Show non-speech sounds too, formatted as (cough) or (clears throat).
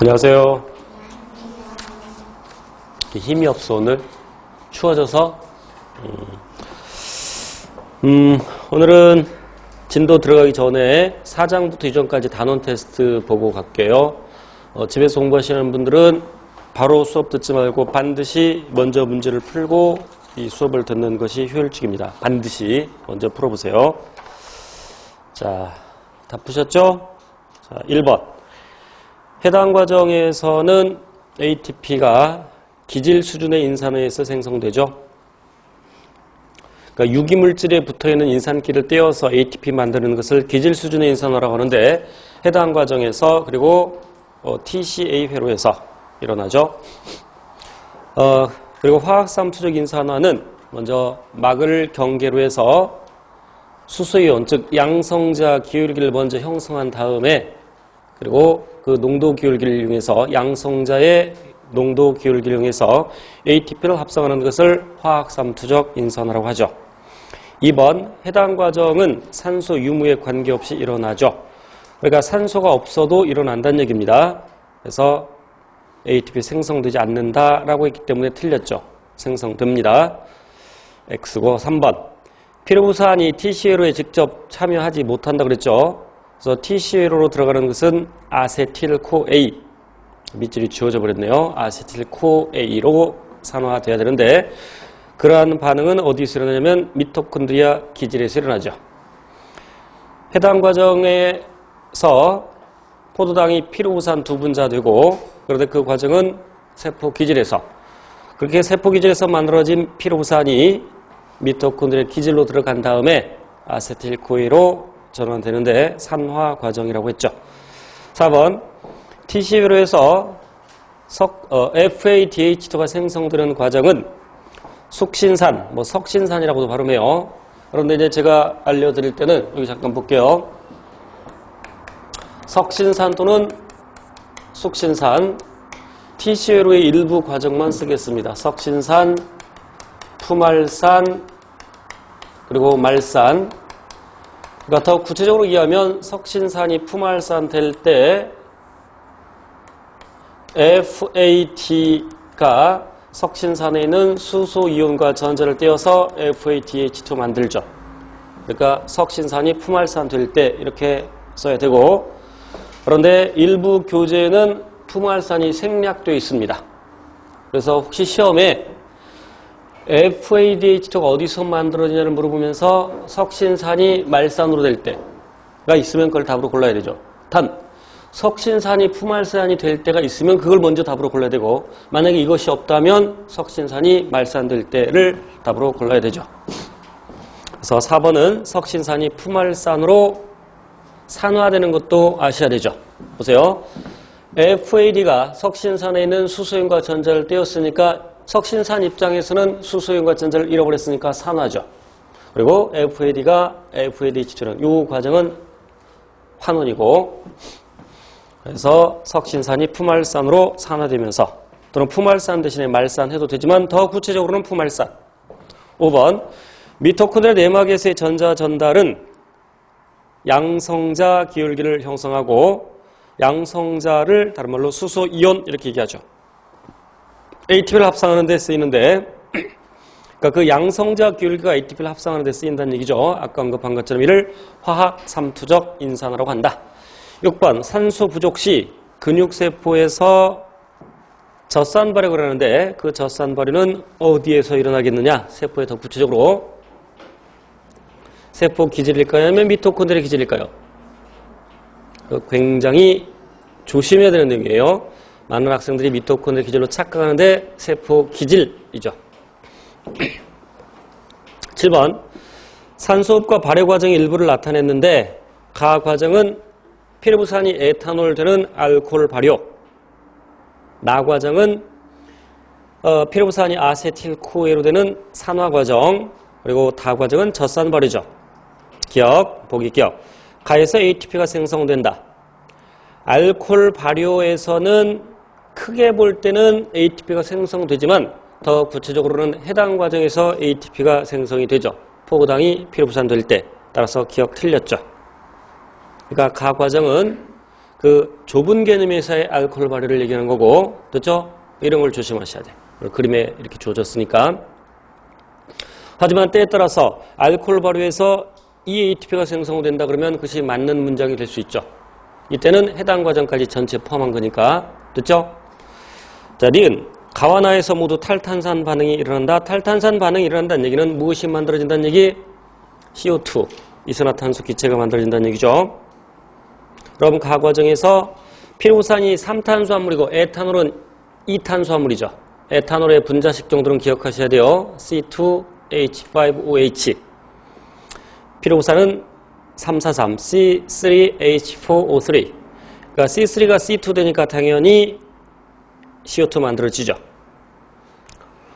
안녕하세요. 힘이 없어 오늘 추워져서 음, 음, 오늘은 진도 들어가기 전에 4장부터 이전까지 단원 테스트 보고 갈게요. 어, 집에서 공부하시는 분들은 바로 수업 듣지 말고 반드시 먼저 문제를 풀고 이 수업을 듣는 것이 효율적입니다. 반드시 먼저 풀어보세요. 자, 다 푸셨죠? 자, 1번. 해당 과정에서는 ATP가 기질 수준의 인산화에서 생성되죠. 그러니까 유기물질에 붙어있는 인산기를 떼어서 ATP 만드는 것을 기질 수준의 인산화라고 하는데 해당 과정에서 그리고 어, TCA 회로에서 일어나죠. 어, 그리고 화학삼투적 인산화는 먼저 막을 경계로 해서 수소이온 즉 양성자 기울기를 먼저 형성한 다음에 그리고 그 농도 기울기를 이용해서 양성자의 농도 기울기를 이용해서 ATP를 합성하는 것을 화학삼투적 인산화라고 하죠. 2번 해당 과정은 산소 유무에 관계없이 일어나죠. 그러니까 산소가 없어도 일어난다는 얘기입니다. 그래서 ATP 생성되지 않는다라고 했기 때문에 틀렸죠. 생성됩니다. X고 3번 피로부산이 TC회로에 직접 참여하지 못한다 그랬죠. 그래서 TC회로로 들어가는 것은 아세틸코A 밑줄이 지워져 버렸네요. 아세틸코A로 산화돼야 되는데 그러한 반응은 어디서 일어나냐면 미토콘드리아 기질에서 일어나죠. 해당 과정에서 포도당이 피로우산 두 분자 되고 그런데 그 과정은 세포 기질에서 그렇게 세포 기질에서 만들어진 피로우산이 미토콘드리아 기질로 들어간 다음에 아세틸코이로 전환되는데 산화 과정이라고 했죠. 4번 TCU로 해서 석, 어, FADH2가 생성되는 과정은 숙신산, 뭐 석신산이라고도 발음해요. 그런데 이제 제가 알려드릴 때는 여기 잠깐 볼게요. 석신산 또는 숙신산, TCL의 일부 과정만 쓰겠습니다. 석신산, 푸말산, 그리고 말산. 그러니까 더 구체적으로 이해하면 석신산이 푸말산 될 때 FAT가 석신산에 있는 수소 이온과 전자를 떼어서 FATH2 만들죠. 그러니까 석신산이 푸말산 될 때 이렇게 써야 되고 그런데 일부 교재에는 푸말산이 생략되어 있습니다. 그래서 혹시 시험에 FADH2가 어디서 만들어지냐를 물어보면서 석신산이 말산으로 될 때가 있으면 그걸 답으로 골라야 되죠. 단 석신산이 푸말산이 될 때가 있으면 그걸 먼저 답으로 골라야 되고 만약에 이것이 없다면 석신산이 말산 될 때를 답으로 골라야 되죠. 그래서 4번은 석신산이 푸말산으로 산화되는 것도 아셔야 되죠. 보세요. FAD가 석신산에 있는 수소연과 전자를 떼었으니까 석신산 입장에서는 수소연과 전자를 잃어버렸으니까 산화죠. 그리고 FAD가 FADH처럼 이 과정은 환원이고 그래서 석신산이 푸말산으로 산화되면서 또는 푸말산 대신에 말산 해도 되지만 더 구체적으로는 푸말산 5번 미토콘드리아 내막에서의 전자 전달은 양성자 기울기를 형성하고 양성자를 다른 말로 수소 이온 이렇게 얘기하죠. ATP를 합성하는 데 쓰이는데 그러니까 그 양성자 기울기가 ATP를 합성하는 데 쓰인다는 얘기죠. 아까 언급한 것처럼 이를 화학 삼투적 인산화라고 한다. 6번 산소 부족 시 근육세포에서 젖산 발육을 하는데 그 젖산 발육은 어디에서 일어나겠느냐? 세포에 더 구체적으로 세포 기질일까요? 아니면 미토콘드리아 기질일까요? 굉장히 조심해야 되는 내용이에요. 많은 학생들이 미토콘드리아 기질로 착각하는데 세포 기질이죠. (clears throat) 7번 산소흡과 발효 과정의 일부를 나타냈는데 가 과정은 피레부산이 에탄올 되는 알코올 발효 나 과정은 어, 피레부산이 아세틸코에로 되는 산화 과정 그리고 다 과정은 젖산 발효죠. 기억, 보기 기억. 가에서 ATP가 생성된다. 알코올 발효에서는 크게 볼 때는 ATP가 생성되지만 더 구체적으로는 해당 과정에서 ATP가 생성이 되죠. 포도당이 피로부산될 때. 따라서 기억 틀렸죠. 그러니까 가 과정은 그 좁은 개념에서의 알코올 발효를 얘기하는 거고, 됐죠? 이런 걸 조심하셔야 돼. 그림에 이렇게 주어졌으니까. 하지만 때에 따라서 알코올 발효에서 이 ATP가 생성된다 그러면 그것이 맞는 문장이 될 수 있죠. 이때는 해당 과정까지 전체 포함한 거니까. 됐죠? 자, 니은. 가와나에서 모두 탈탄산 반응이 일어난다. 탈탄산 반응이 일어난다는 얘기는 무엇이 만들어진다는 얘기? CO2, 이산화탄소 기체가 만들어진다는 얘기죠. 여러분, 가 과정에서 피로산이 3탄수화물이고 에탄올은 2탄수화물이죠. 에탄올의 분자식 정도는 기억하셔야 돼요. C2H5OH. 피로산은 343, C3H4O3. 그러니까 C3가 C2 되니까 당연히 CO2 만들어지죠.